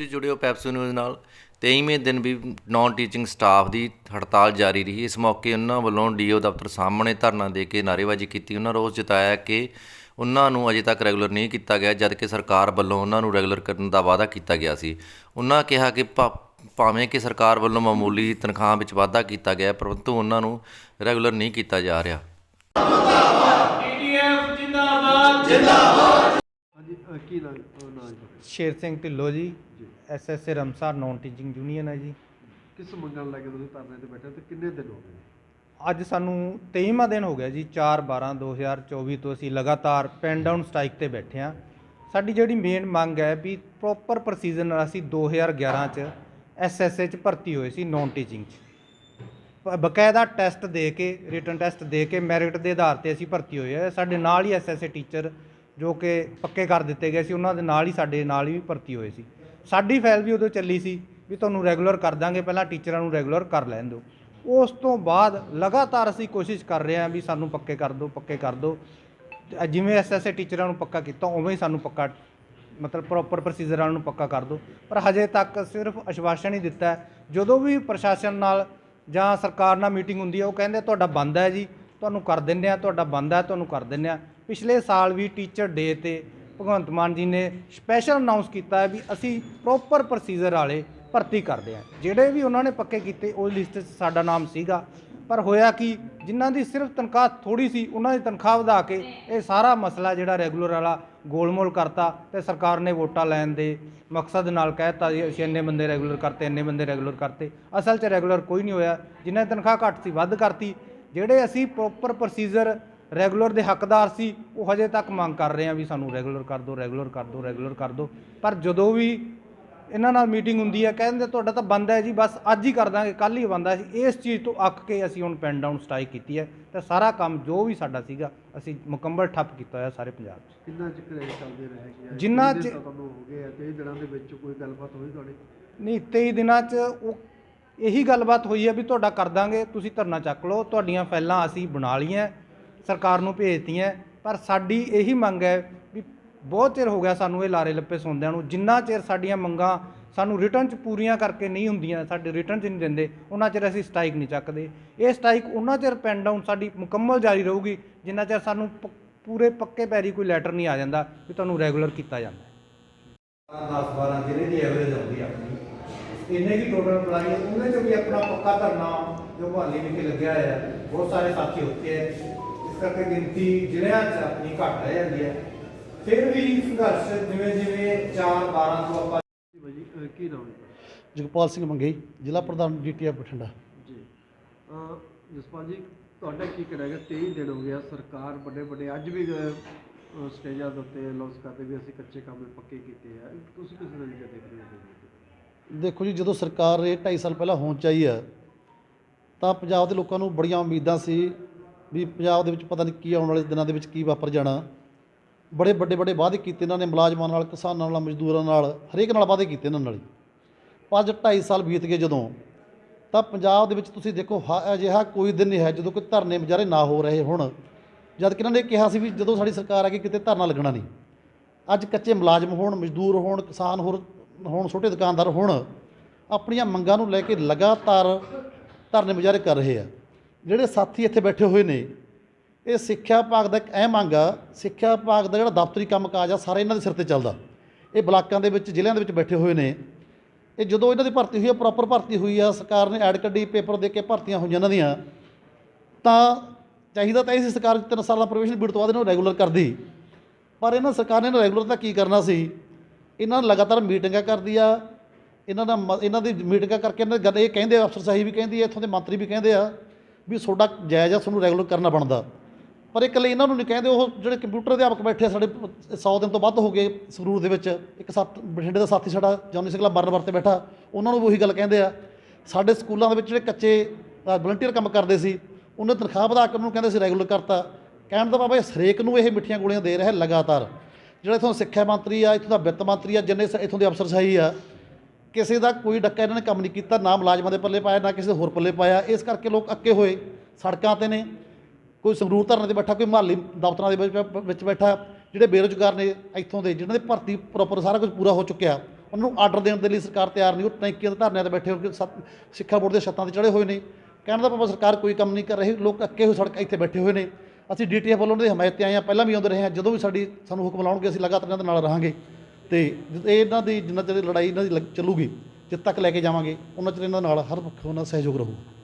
ਤੁਸੀਂ ਜੁੜੇ ਹੋ ਪੈਪਸੂ ਨਿਊਜ਼ ਨਾਲ। 23ਵੇਂ ਦਿਨ ਵੀ ਨਾਨ ਟੀਚਿੰਗ ਸਟਾਫ ਦੀ ਹੜਤਾਲ ਜਾਰੀ ਰਹੀ। ਇਸ ਮੌਕੇ ਉਹਨਾਂ ਵੱਲੋਂ ਡੀਓ ਦਫ਼ਤਰ ਸਾਹਮਣੇ ਧਰਨਾ ਦੇ ਕੇ ਨਾਅਰੇਬਾਜ਼ੀ ਕੀਤੀ। ਉਹਨਾਂ ਰੋਸ ਜਤਾਇਆ ਕਿ ਉਹਨਾਂ ਨੂੰ ਅਜੇ ਤੱਕ ਰੈਗੂਲਰ ਨਹੀਂ ਕੀਤਾ ਗਿਆ ਜਦਕਿ ਸਰਕਾਰ ਵੱਲੋਂ ਉਹਨਾਂ ਨੂੰ ਰੈਗੂਲਰ ਕਰਨ ਦਾ ਵਾਅਦਾ ਕੀਤਾ ਗਿਆ ਸੀ। ਉਹਨਾਂ ਕਿਹਾ ਕਿ ਭਾ- ਭਾਵੇਂ ਕਿ ਸਰਕਾਰ ਵੱਲੋਂ ਮਾਮੂਲੀ ਤਨਖਾਹ ਵਿੱਚ ਵਾਧਾ ਕੀਤਾ ਗਿਆ ਪਰੰਤੂ ਉਹਨਾਂ ਨੂੰ ਰੈਗੂਲਰ ਨਹੀਂ ਕੀਤਾ ਜਾ ਰਿਹਾ। ਜਿੰਦਾਬਾਦ ਹਾਂਜੀ ਕੀ ਨਾਮ ਸ਼ੇਰ ਸਿੰਘ ਢਿੱਲੋਂ ਜੀ। ਐਸਐਸਏ ਰਮਸਾਰ ਨੌਨ ਟੀਚਿੰਗ ਯੂਨੀਅਨ ਹੈ ਜੀ। ਕਿਸ ਮੰਗਾਂ ਨੂੰ ਲੈ ਕੇ ਤੁਸੀਂ ਧਰਨੇ ਤੇ ਬੈਠੇ ਹੋ ਤੇ ਕਿੰਨੇ ਦਿਨ ਹੋ ਗਏ? ਅੱਜ ਸਾਨੂੰ 23ਵਾਂ ਦਿਨ ਹੋ ਗਿਆ ਜੀ 4 12 2024 ਤੋਂ ਅਸੀਂ ਲਗਾਤਾਰ ਪੈਨ ਡਾਊਨ ਸਟ੍ਰਾਈਕ ਤੇ ਬੈਠੇ ਹਾਂ। ਸਾਡੀ ਜਿਹੜੀ ਮੇਨ ਮੰਗ ਹੈ ਵੀ ਪ੍ਰੋਪਰ ਪ੍ਰੋਸੀਜਰ ਨਾਲ ਅਸੀਂ 2011 ਚ ਐਸਐਸਏ ਚ ਭਰਤੀ ਹੋਏ ਸੀ ਨੌਨ ਟੀਚਿੰਗ ਚ। ਬ- ਬਕਾਇਦਾ ਟੈਸਟ ਦੇ ਕੇ ਰਿਟਨ ਟੈਸਟ ਦੇ ਕੇ ਮੈਰਿਟ ਦੇ ਆਧਾਰ ਤੇ ਅਸੀਂ ਭਰਤੀ ਹੋਏ ਆ ਸਾਡੇ ਨਾਲ ਹੀ ਐਸਐਸਏ ਟੀਚਰ ਜੋ ਕਿ ਪੱਕੇ ਕਰ ਦਿੱਤੇ ਗਏ ਸੀ ਉਹਨਾਂ ਦੇ ਨਾਲ ਹੀ ਸਾਡੇ ਨਾਲ ਹੀ ਭਰਤੀ ਹੋਏ ਸੀ। ਸਾਡੀ ਫਾਈਲ ਵੀ ਉਦੋਂ ਚੱਲੀ ਸੀ ਵੀ ਤੁਹਾਨੂੰ ਰੈਗੂਲਰ ਕਰ ਦਾਂਗੇ, ਪਹਿਲਾਂ ਟੀਚਰਾਂ ਨੂੰ ਰੈਗੂਲਰ ਕਰ ਲੈਣ ਦਿਓ। ਉਸ ਤੋਂ ਬਾਅਦ ਲਗਾਤਾਰ ਅਸੀਂ ਕੋਸ਼ਿਸ਼ ਕਰ ਰਹੇ ਹਾਂ ਵੀ ਸਾਨੂੰ ਪੱਕੇ ਕਰ ਦਿਓ, ਪੱਕੇ ਕਰ ਦਿਓ। ਤੇ ਜਿਵੇਂ ਐਸਐਸਏ ਟੀਚਰਾਂ ਨੂੰ ਪੱਕਾ ਕੀਤਾ, ਉਵੇਂ ਹੀ ਸਾਨੂੰ ਪੱਕਾ, ਮਤਲਬ ਪ੍ਰੋਪਰ ਪ੍ਰੋਸੀਜਰਾਂ ਨੂੰ ਪੱਕਾ ਕਰ ਦਿਓ। ਪਰ ਹਜੇ ਤੱਕ ਸਿਰਫ ਅਸ਼ਵਾਸਨ ਹੀ ਦਿੱਤਾ ਜਦੋਂ ਵੀ ਪ੍ਰਸ਼ਾਸਨ ਨਾਲ ਜਾਂ ਸਰਕਾਰ ਨਾਲ ਮੀਟਿੰਗ ਹੁੰਦੀ ਹੈ, ਉਹ ਕਹਿੰਦੇ ਤੁਹਾਡਾ ਬੰਦ ਹੈ ਜੀ, ਤੁਹਾਨੂੰ ਕਰ ਦਿੰਦੇ ਆ ਤੁਹਾਡਾ ਬੰਦ ਹੈ, ਤੁਹਾਨੂੰ ਕਰ ਦਿੰਦੇ ਆ ਪਿਛਲੇ ਸਾਲ ਵੀ ਟੀਚਰ ਡੇ ਤੇ ਭਗਵੰਤ ਮਾਨ ਜੀ ਨੇ ਸਪੈਸ਼ਲ ਅਨਾਉਂਸ ਕੀਤਾ ਹੈ ਵੀ ਅਸੀਂ ਪ੍ਰੋਪਰ ਪ੍ਰੋਸੀਜਰ ਵਾਲੇ ਭਰਤੀ ਕਰਦੇ ਹਾਂ। ਜਿਹੜੇ ਵੀ ਉਹਨਾਂ ਨੇ ਪੱਕੇ ਕੀਤੇ, ਉਹ ਲਿਸਟ 'ਚ ਸਾਡਾ ਨਾਮ ਸੀਗਾ। ਪਰ ਹੋਇਆ ਕਿ, ਜਿਨ੍ਹਾਂ ਦੀ ਸਿਰਫ ਤਨਖਾਹ ਥੋੜੀ ਸੀ, ਉਹਨਾਂ ਦੀ ਤਨਖਾਹ ਵਧਾ ਕੇ ਇਹ ਸਾਰਾ ਮਸਲਾ ਜਿਹੜਾ ਰੈਗੂਲਰ ਵਾਲਾ ਗੋਲਮੋਲ ਕਰਤਾ ਤੇ ਸਰਕਾਰ ਨੇ ਵੋਟਾਂ ਲੈਣ ਦੇ ਮਕਸਦ ਨਾਲ ਕਹਿਤਾ ਜੀ, ਅਸੀਂ ਇੰਨੇ ਬੰਦੇ ਰੈਗੂਲਰ ਕਰਤੇ, ਇੰਨੇ ਬੰਦੇ ਰੈਗੂਲਰ ਕਰਤੇ। ਅਸਲ 'ਚ ਰੈਗੂਲਰ ਕੋਈ ਨਹੀਂ ਹੋਇਆ। ਜਿਨ੍ਹਾਂ ਦੀ ਤਨਖਾਹ ਘੱਟ ਸੀ, ਵੱਧ ਕਰਤੀ। ਜਿਹੜੇ ਅਸੀਂ ਪ੍ਰੋਪਰ ਪ੍ਰੋਸੀਜਰ ਰੈਗੂਲਰ ਦੇ ਹੱਕਦਾਰ ਸੀ ਉਹ ਹਜੇ ਤੱਕ ਮੰਗ ਕਰ ਰਹੇ ਆ ਵੀ ਸਾਨੂੰ ਰੈਗੂਲਰ ਕਰ ਦਿਓ ਰੈਗੂਲਰ ਕਰ ਦਿਓ ਰੈਗੂਲਰ ਕਰ ਦਿਓ। ਪਰ ਜਦੋਂ ਵੀ ਇਹਨਾਂ ਨਾਲ ਮੀਟਿੰਗ ਹੁੰਦੀ ਹੈ ਕਹਿੰਦੇ ਤੁਹਾਡਾ ਤਾਂ ਬੰਦ ਹੈ ਜੀ ਬਸ ਅੱਜ ਹੀ ਕਰ ਦਾਂਗੇ ਕੱਲ ਹੀ ਬੰਦ ਜੀ ਇਸ ਚੀਜ਼ ਤੋਂ ਅੱਕ ਕੇ ਅਸੀਂ ਹੁਣ ਪੈਨ ਡਾਊਨ ਸਟ੍ਰਾਈਕ ਕੀਤੀ ਹੈ। ਤੇ ਸਾਰਾ ਕੰਮ ਜੋ ਵੀ ਸਾਡਾ ਸੀਗਾ ਅਸੀਂ ਮੁਕੰਮਲ ਠੱਪ ਕੀਤਾ ਹੋਇਆ ਸਾਰੇ ਪੰਜਾਬ 'ਚ। ਕਿੰਨਾ ਚਿਰ ਇਹ ਚੱਲਦੇ ਰਹੇ ਜਿੰਨਾ ਚਿਰ ਚਿਰ- ਤੁਹਾਨੂੰ ਹੋ ਗਏ ਆ ਕਈ ਦਿਨਾਂ ਦੇ ਵਿੱਚ ਕੋਈ ਗੱਲਬਾਤ ਹੋਈ ਤੁਹਾਡੀ? ਨਹੀਂ 23 ਦਿਨਾਂ 'ਚ ਉਹ ਇਹੀ ਗੱਲਬਾਤ ਹੋਈ ਹੈ ਵੀ ਤੁਹਾਡਾ ਕਰ ਦਾਂਗੇ ਤੁਸੀਂ ਧਰਨਾ ਚੱਕ ਲਓ ਤੁਹਾਡੀਆਂ ਫਾਈਲਾਂ ਅਸੀਂ ਬਣਾ ਲਈਆਂ। ਸਰਕਾਰ ਨੂੰ ਭੇਜਤੀਆਂ ਪਰ ਸਾਡੀ ਇਹੀ ਮੰਗ ਹੈ ਵੀ ਬਹੁਤ ਚਿਰ ਹੋ ਗਿਆ ਸਾਨੂੰ ਇਹ ਲਾਰੇ ਲੱਪੇ ਸੁਣਦਿਆਂ ਨੂੰ, ਜਿੰਨਾ ਚਿਰ ਸਾਡੀਆਂ ਮੰਗਾਂ ਸਾਨੂੰ ਰਿਟਰਨ 'ਚ ਪੂਰੀਆਂ ਕਰਕੇ ਨਹੀਂ ਹੁੰਦੀਆਂ, ਸਾਡੇ ਰਿਟਰਨ 'ਚ ਨਹੀਂ ਦਿੰਦੇ, ਉਹਨਾਂ ਚਿਰ ਅਸੀਂ ਸਟ੍ਰਾਈਕ ਨਹੀਂ ਚੱਕਦੇ। ਇਹ ਸਟ੍ਰਾਈਕ ਉਹਨਾਂ ਚਿਰ ਪੈਨ ਡਾਊਨ ਸਾਡੀ ਮੁਕੰਮਲ ਜਾਰੀ ਰਹੂਗੀ, ਜਿੰਨਾ ਚਿਰ ਸਾਨੂੰ ਪ- ਪੂਰੇ ਪੱਕੇ ਪੈਰੀ ਕੋਈ ਲੈਟਰ ਨਹੀਂ ਆ ਜਾਂਦਾ ਵੀ ਤੁਹਾਨੂੰ ਰੈਗੂਲਰ ਕੀਤਾ ਜਾਂਦਾ 10 12 ਜ਼ਿਲ੍ਹੇ ਦੀ ਐਵਰੇਜ ਆਉਂਦੀ ਆਪਣੀ, ਇੰਨੇ ਕੀ ਟੋਟਲ ਅਪਲਾਈ ਹੈ ਉਹਦੇ ਵੀ ਆਪਣਾ ਪੱਕਾ ਧਰਨਾ ਜੋ ਮੁਹੱਲੇ ਵਿਖੇ ਲੱਗਿਆ ਹੋਇਆ, ਬਹੁਤ ਸਾਰੇ ਸਾਥੀ ਹੁੰਦੇ ਹੈ। ਕਰਕੇ ਗਿਣਤੀ ਜ਼ਿਲ੍ਹਿਆਂ 'ਚ ਆਪਣੀ ਘੱਟ ਰਹਿ ਜਾਂਦੀ ਹੈ ਫਿਰ ਵੀ ਸੰਘਰਸ਼ ਜਿਵੇਂ ਜਿਵੇਂ 4 12 ਤੋਂ ਆਪਾਂ ਜੀ ਕੀ ਨਾਮ ਹੈ? ਜਗਪਾਲ ਸਿੰਘ ਮੰਗਈ ਜ਼ਿਲ੍ਹਾ ਪ੍ਰਧਾਨ ਡੀਟੀਐਫ ਬਠਿੰਡਾ। ਜੀ ਜਸਪਾਲ ਜੀ ਤੁਹਾਡਾ ਕੀ ਹੈਗਾ? 23 ਦਿਨ ਹੋ ਗਿਆ ਸਰਕਾਰ ਵੱਡੇ ਵੱਡੇ ਅੱਜ ਵੀ ਸਟੇਜਾਂ ਦੇ ਉੱਤੇ ਅਨਾਉਂਸ ਕਰਦੇ ਵੀ ਅਸੀਂ ਕੱਚੇ ਕੰਮ ਪੱਕੇ ਕੀਤੇ ਆ। ਤੁਸੀਂ ਕਿਸ ਨਜ਼ਰੀਏ ਦੇਖ ਰਹੇ ਹੋ? ਦੇਖੋ ਜੀ ਜਦੋਂ ਸਰਕਾਰ ਇਹ 2.5 ਸਾਲ ਪਹਿਲਾਂ ਹੋਂਦ 'ਚ ਆਈ ਆ ਤਾਂ ਪੰਜਾਬ ਦੇ ਲੋਕਾਂ ਨੂੰ ਬੜੀਆਂ ਉਮੀਦਾਂ ਸੀ ਵੀ ਪੰਜਾਬ ਦੇ ਵਿੱਚ ਪਤਾ ਨਹੀਂ ਕੀ ਆਉਣ ਵਾਲੇ ਦਿਨਾਂ ਦੇ ਵਿੱਚ ਕੀ ਵਾਪਰ ਜਾਣਾ। ਬੜੇ ਵੱਡੇ ਵੱਡੇ ਵਾਅਦੇ ਕੀਤੇ ਇਹਨਾਂ ਨੇ ਮੁਲਾਜ਼ਮਾਂ ਨਾਲ, ਕਿਸਾਨਾਂ ਨਾਲ, ਮਜ਼ਦੂਰਾਂ ਨਾਲ, ਹਰੇਕ ਨਾਲ ਵਾਅਦੇ ਕੀਤੇ ਇਹਨਾਂ ਨਾਲ ਹੀ। ਪਰ ਅੱਜ 2.5 ਸਾਲ ਬੀਤ ਗਏ ਜਦੋਂ, ਤਾਂ ਪੰਜਾਬ ਦੇ ਵਿੱਚ ਤੁਸੀਂ ਦੇਖੋ, ਹ- ਅਜਿਹਾ ਕੋਈ ਦਿਨ ਨਹੀਂ ਹੈ ਜਦੋਂ ਕੋਈ ਧਰਨੇ ਮੁਜ਼ਾਹਰੇ ਨਾ ਹੋ ਰਹੇ ਹੁਣ। ਜਦ ਕਿ ਇਹਨਾਂ ਨੇ ਕਿਹਾ ਸੀ ਵੀ ਜਦੋਂ ਸਾਡੀ ਸਰਕਾਰ ਆ ਗਈ, ਕਿਤੇ ਧਰਨਾ ਲੱਗਣਾ ਨਹੀਂ। ਅੱਜ ਕੱਚੇ ਮੁਲਾਜ਼ਮ ਹੋਣ, ਮਜ਼ਦੂਰ ਹੋਣ, ਕਿਸਾਨ ਹੋਰ ਹੋਣ, ਛੋਟੇ ਦੁਕਾਨਦਾਰ ਹੋਣ, ਆਪਣੀਆਂ ਮੰਗਾਂ ਨੂੰ ਲੈ ਕੇ ਲਗਾਤਾਰ ਧਰਨੇ ਮੁਜ਼ਾਹਰੇ ਕਰ ਰਹੇ ਆ। ਜਿਹੜੇ ਸਾਥੀ ਇੱਥੇ ਬੈਠੇ ਹੋਏ ਨੇ, ਇਹ ਸਿੱਖਿਆ ਵਿਭਾਗ ਦਾ ਇੱਕ ਅਹਿਮ ਅੰਗ ਆ। ਸਿੱਖਿਆ ਵਿਭਾਗ ਦਾ ਜਿਹੜਾ ਦਫ਼ਤਰੀ ਕੰਮਕਾਜ ਆ, ਸਾਰੇ ਇਹਨਾਂ ਦੇ ਸਿਰ ਤੇ ਚੱਲਦਾ। ਇਹ ਬਲਾਕਾਂ ਦੇ ਵਿੱਚ, ਜ਼ਿਲ੍ਹਿਆਂ ਦੇ ਵਿੱਚ ਬੈਠੇ ਹੋਏ ਨੇ। ਇਹ ਜਦੋਂ ਇਹਨਾਂ ਦੀ ਭਰਤੀ ਹੋਈ ਆ ਪ੍ਰੋਪਰ ਭਰਤੀ ਹੋਈ ਆ, ਸਰਕਾਰ ਨੇ ਐਡ ਕੱਢੀ ਪੇਪਰ ਦੇ ਕੇ ਭਰਤੀਆਂ ਹੋਈਆਂ ਇਹਨਾਂ ਦੀਆਂ, ਤਾਂ ਚਾਹੀਦਾ ਤਾਂ ਇਹ ਸੀ ਸਰਕਾਰ ਤਿੰਨ ਸਾਲਾਂ ਪ੍ਰੋਬੇਸ਼ਨ ਬੀੜ ਤੋਂ ਬਾਅਦ ਇਹਨੂੰ ਰੈਗੂਲਰ ਕਰਦੀ। ਪਰ ਇਹਨਾਂ ਸਰਕਾਰ ਨੇ ਰੈਗੂਲਰ ਤਾਂ ਕੀ ਕਰਨਾ ਸੀ? ਇਹਨਾਂ ਲਗਾਤਾਰ ਮੀਟਿੰਗਾਂ ਕਰਦੀ ਆ। ਇਹਨਾਂ ਦਾ ਮ- ਇਹਨਾਂ ਦੀ ਮੀਟਿੰਗਾਂ ਕਰਕੇ ਇਹਨਾਂ ਦੀ ਗੱਲ ਇਹ ਕਹਿੰਦੇ ਆ, ਅਫਸਰ ਸਾਹਿਬ ਵੀ ਕਹਿੰਦੀ ਆ, ਇੱਥੋਂ ਦੇ ਮੰਤਰੀ ਵੀ ਕਹਿੰਦੇ ਆ। ਵੀ ਤੁਹਾਡਾ ਜਾਇਜ਼ ਆ, ਤੁਹਾਨੂੰ ਰੈਗੂਲਰ ਕਰਨਾ ਬਣਦਾ। ਪਰ ਇਕੱਲੇ ਇਹਨਾਂ ਨੂੰ ਨਹੀਂ ਕਹਿੰਦੇ, ਉਹ ਜਿਹੜੇ ਕੰਪਿਊਟਰ ਅਧਿਆਪਕ ਬੈਠੇ ਆ, ਸਾਡੇ 100 ਦਿਨ ਤੋਂ ਵੱਧ ਹੋ ਗਏ ਸੰਗਰੂਰ ਦੇ ਵਿੱਚ। ਇੱਕ ਸਾਥ ਬਠਿੰਡੇ ਦਾ ਸਾਥੀ ਸਾਡਾ, ਜੌਨੀ ਸਿੰਘਲਾ ਬਰਨਵਰ ਵਰਤੇ ਬੈਠਾ, ਉਹਨਾਂ ਨੂੰ ਵੀ ਉਹੀ ਗੱਲ ਕਹਿੰਦੇ ਆ। ਸਾਡੇ ਸਕੂਲਾਂ ਦੇ ਵਿੱਚ ਜਿਹੜੇ ਕੱਚੇ ਵਲੰਟੀਅਰ ਕੰਮ ਕਰਦੇ ਸੀ, ਉਹਨੇ ਤਨਖਾਹ ਵਧਾ ਕੇ ਉਹਨੂੰ ਕਹਿੰਦੇ ਸੀ ਰੈਗੂਲਰ ਕਰਤਾ। ਕਹਿਣ ਦਾ ਬਾਬਾ ਇਹ ਹਰੇਕ ਨੂੰ ਇਹ ਮਿੱਠੀਆਂ ਗੋਲੀਆਂ ਦੇ ਰਿਹਾ ਲਗਾਤਾਰ। ਜਿਹੜਾ ਇਥੋਂ ਸਿੱਖਿਆ ਮੰਤਰੀ ਆ, ਇਥੋਂ ਦਾ ਵਿੱਤ ਮੰਤਰੀ ਆ, ਜਿੰਨੇ ਸ- ਇੱਥੋਂ ਦੇ ਅਫਸਰ ਸਹੀ ਆ ਕਿਸੇ ਦਾ ਕੋਈ ਡੱਕਾ ਇਹਨਾਂ ਨੇ ਕੰਮ ਨਹੀਂ ਕੀਤਾ, ਨਾ ਮੁਲਾਜ਼ਮਾਂ ਦੇ ਪੱਲੇ ਪਾਇਆ, ਨਾ ਕਿਸੇ ਹੋਰ ਪੱਲੇ ਪਾਇਆ। ਇਸ ਕਰਕੇ ਲੋਕ ਅੱਕੇ ਹੋਏ, ਸੜਕਾਂ ਤੇ ਨੇ। ਕੋਈ ਸੰਗਰੂਰ ਧਰਨੇ ਤੇ ਬੈਠਾ, ਕੋਈ ਮਹੱਲੀ ਦਫ਼ਤਰਾਂ ਦੇ ਵਿੱਚ ਬੈਠਾ, ਜਿਹੜੇ ਬੇਰੋਜ਼ਗਾਰ ਨੇ ਇੱਥੋਂ ਦੇ, ਜਿਨ੍ਹਾਂ ਦੇ ਭਰਤੀ ਪ੍ਰੋਪਰ ਸਾਰਾ ਕੁਝ ਪੂਰਾ ਹੋ ਚੁੱਕਿਆ, ਉਹਨਾਂ ਨੂੰ ਆਰਡਰ ਦੇਣ ਦੇ ਲਈ ਸਰਕਾਰ ਤਿਆਰ ਨਹੀਂ, ਉਹ ਟੈਂਕੀਆਂ ਦੇ ਧਰਨਿਆਂ ਤੇ ਬੈਠੇ ਹੋ ਸਿੱਖਿਆ ਬੋਰਡ ਦੇ ਛੱਤਾਂ ਤੇ ਚੜੇ ਹੋਏ ਨੇ। ਕਹਿਣ ਦਾ ਭਾਵੇਂ ਸਰਕਾਰ ਕੋਈ ਕੰਮ ਨਹੀਂ ਕਰ ਰਹੀ, ਲੋਕ ਅੱਕੇ ਹੋਏ ਸੜਕ ਇੱਥੇ ਬੈਠੇ ਹੋਏ ਨੇ। ਅਸੀਂ ਡੀਟੀਐਫ ਵੱਲੋਂ ਉਹਨਾਂ ਦੀ ਹਮਾਇਤ ਤੇ ਆਏ ਆ ਪਹਿਲਾਂ ਵੀ ਆਉਂਦੇ ਰਹੇ ਹਾਂ, ਜਦੋਂ ਵੀ ਸਾਡੀ ਸਾਨੂੰ ਹੁਕਮ ਲਾਉਣਗੇ, ਅਸੀਂ ਲਗਾਤਾਰ ਇਹਨਾਂ ਦੇ ਨਾਲ ਰਹਾਂਗੇ। ਤੇ ਇਹ ਇਹਨਾਂ ਦੀ ਜਿੰਨਾ ਚਿਰ ਲੜਾਈ ਇਹਨਾਂ ਦੀ ਲੱਗ- ਚੱਲੂਗੀ ਜਿੱਥੇ ਤੱਕ ਲੈ ਕੇ ਜਾਵਾਂਗੇ, ਉਹਨਾਂ ਚਿਰ ਇਹਨਾਂ ਨਾਲ ਹਰ ਪੱਖੋਂ ਨਾਲ ਸਹਿਯੋਗ ਰਹੂਗਾ।